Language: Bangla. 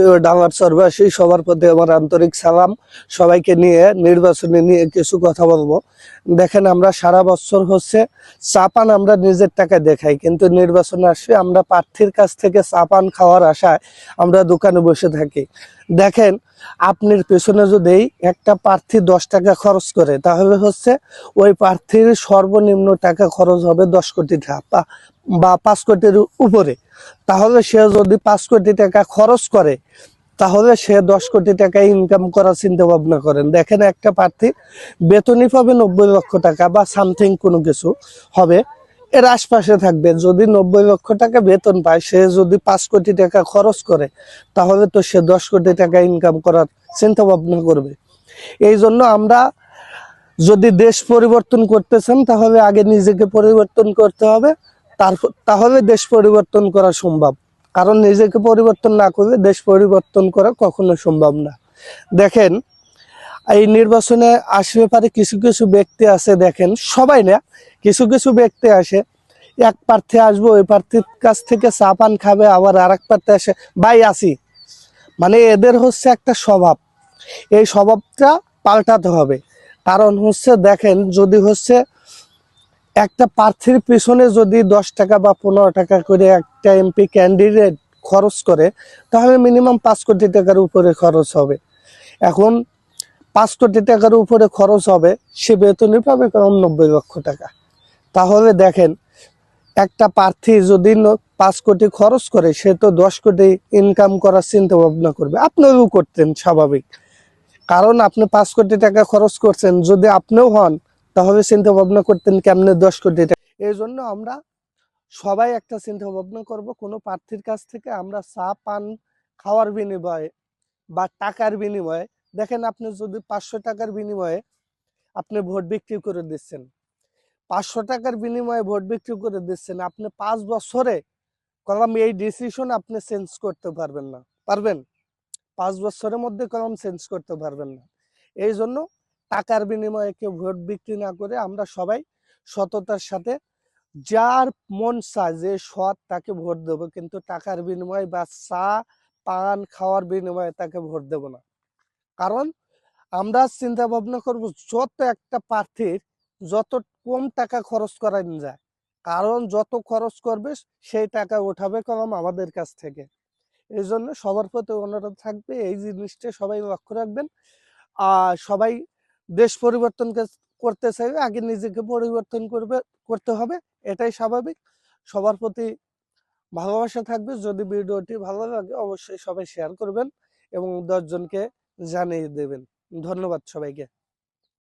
প্রিয় ডাঙ্গার সর্বাসী, সবার প্রতি আমার আন্তরিক সালাম। সবাইকে নিয়ে, নির্বাচনে নিয়ে কিছু কথা বলব। দেখেন, আমরা সারা বছর হচ্ছে চাপান আমরা নিজের টাকায় দেখাই, কিন্তু নির্বাচনে আসে আমরা প্রার্থীর কাছ থেকে চাপান খাওয়ার আশায় আমরা দোকানে বসে থাকি। দেখেন, আপনার পেছনে যদি একটা প্রার্থী দশ টাকা খরচ করে, তাহলে হচ্ছে ওই প্রার্থীর সর্বনিম্ন টাকা খরচ হবে দশ কোটি টাকা বা পাঁচ কোটির উপরে। তাহলে সে যদি পাঁচ কোটি টাকা খরচ করে, তাহলে সে দশ কোটি টাকা ইনকাম করার চিন্তা ভাবনা করেন। দেখেন একটা প্রার্থী বেতনই পাবে নব্বই লক্ষ টাকা বা সামথিং কোনো কিছু হবে, এর আশপাশে থাকবে। যদি নব্বই লক্ষ টাকা বেতন পায়, সে যদি পাঁচ কোটি টাকা খরচ করে, তাহলে তো সে দশ কোটি টাকা ইনকাম করার চিন্তা ভাবনা করবে। এই জন্য আমরা যদি দেশ পরিবর্তন করতে চান, তাহলে আগে নিজেকে পরিবর্তন করতে হবে। তারপর তাহলে দেশ পরিবর্তন করা সম্ভব। কারণ নিজেকে পরিবর্তন না করলে দেশ পরিবর্তন করা কখনো সম্ভব না। দেখেন, এই নির্বাচনে আসবে পারে কিছু কিছু ব্যক্তি আছে, দেখেন, সবাই না, কিছু কিছু ব্যক্তি আসে, এক প্রার্থী আসব, ওই প্রার্থীর কাছ থেকে চা পান খাবে, আবার আর এক প্রার্থী আসে, ভাই আসি মানে এদের হচ্ছে একটা স্বভাব। এই স্বভাবটা পাল্টাতে হবে। কারণ হচ্ছে, দেখেন, যদি হচ্ছে একটা প্রার্থীর পিছনে যদি দশ টাকা বা পনেরো টাকা করে একটা এমপি ক্যান্ডিডেট খরচ করে, তাহলে মিনিমাম পাঁচ কোটি টাকার উপরে খরচ হবে। এখন পাঁচ কোটি টাকার উপরে খরচ হবে, সে বেতনই পাবে কম নব্বই লক্ষ টাকা। তাহলে দেখেন, একটা প্রার্থী যদি পাঁচ কোটি খরচ করে, সে তো দশ কোটি ইনকাম করার চিন্তা ভাবনা করবে। আপনারও করতেন স্বাভাবিক। কারণ আপনি পাঁচ কোটি টাকা খরচ করছেন, যদি আপনিও হন তাহলে চিন্তা ভাবনা করতেন কেমনে দশ কোটি টাকা এই জন্য আমরা সবাই একটা চিন্তা ভাবনা করব, কোনো প্রার্থীর কাছ থেকে আমরা চা, পান খাওয়ার বিনিময়ে বা টাকার বিনিময়ে, দেখেন আপনি যদি পাঁচশো টাকার বিনিময়ে আপনি ভোট বিক্রি করে দিচ্ছেন, পাঁচশো টাকার বিনিময়ে ভোট বিক্রি করে দিচ্ছেন, আপনি পাঁচ বছরে কলম, এই ডিসিশন আপনি চেঞ্জ করতে পারবেন না, পারবেন? পাঁচ বছরের মধ্যে কলম চেঞ্জ করতে পারবেন না এই জন্য টাকার বিনিময়ে কেউ ভোট বিক্রি না করে আমরা সবাই সততার সাথে যার মন চায় যে সৎ তাকে ভোট দেবো। কিন্তু টাকার বিনিময়ে বা চা, পান খাওয়ার বিনিময়ে তাকে ভোট দেব না। কারণ আমরা চিন্তা ভাবনা করব, যত একটা প্রার্থীর যত কম টাকা খরচ করা যায়, কারণ যত খরচ করবে সেই টাকা উঠাবে কলম আমাদের কাছ থেকে। এই জন্য সবার প্রতি অনুরোধ থাকবে, এই জিনিসটা সবাই লক্ষ্য রাখবেন। আর সবাই দেশ পরিবর্তনকে করতে চাইবে, আগে নিজেকে পরিবর্তন করবে, করতে হবে, এটাই স্বাভাবিক। সবার প্রতি ভালোবাসা থাকবে, যদি ভিডিওটি ভালো লাগে অবশ্যই সবাই শেয়ার করবেন এবং দশজনকে জানিয়ে দেবেন। ধন্যবাদ সবাইকে।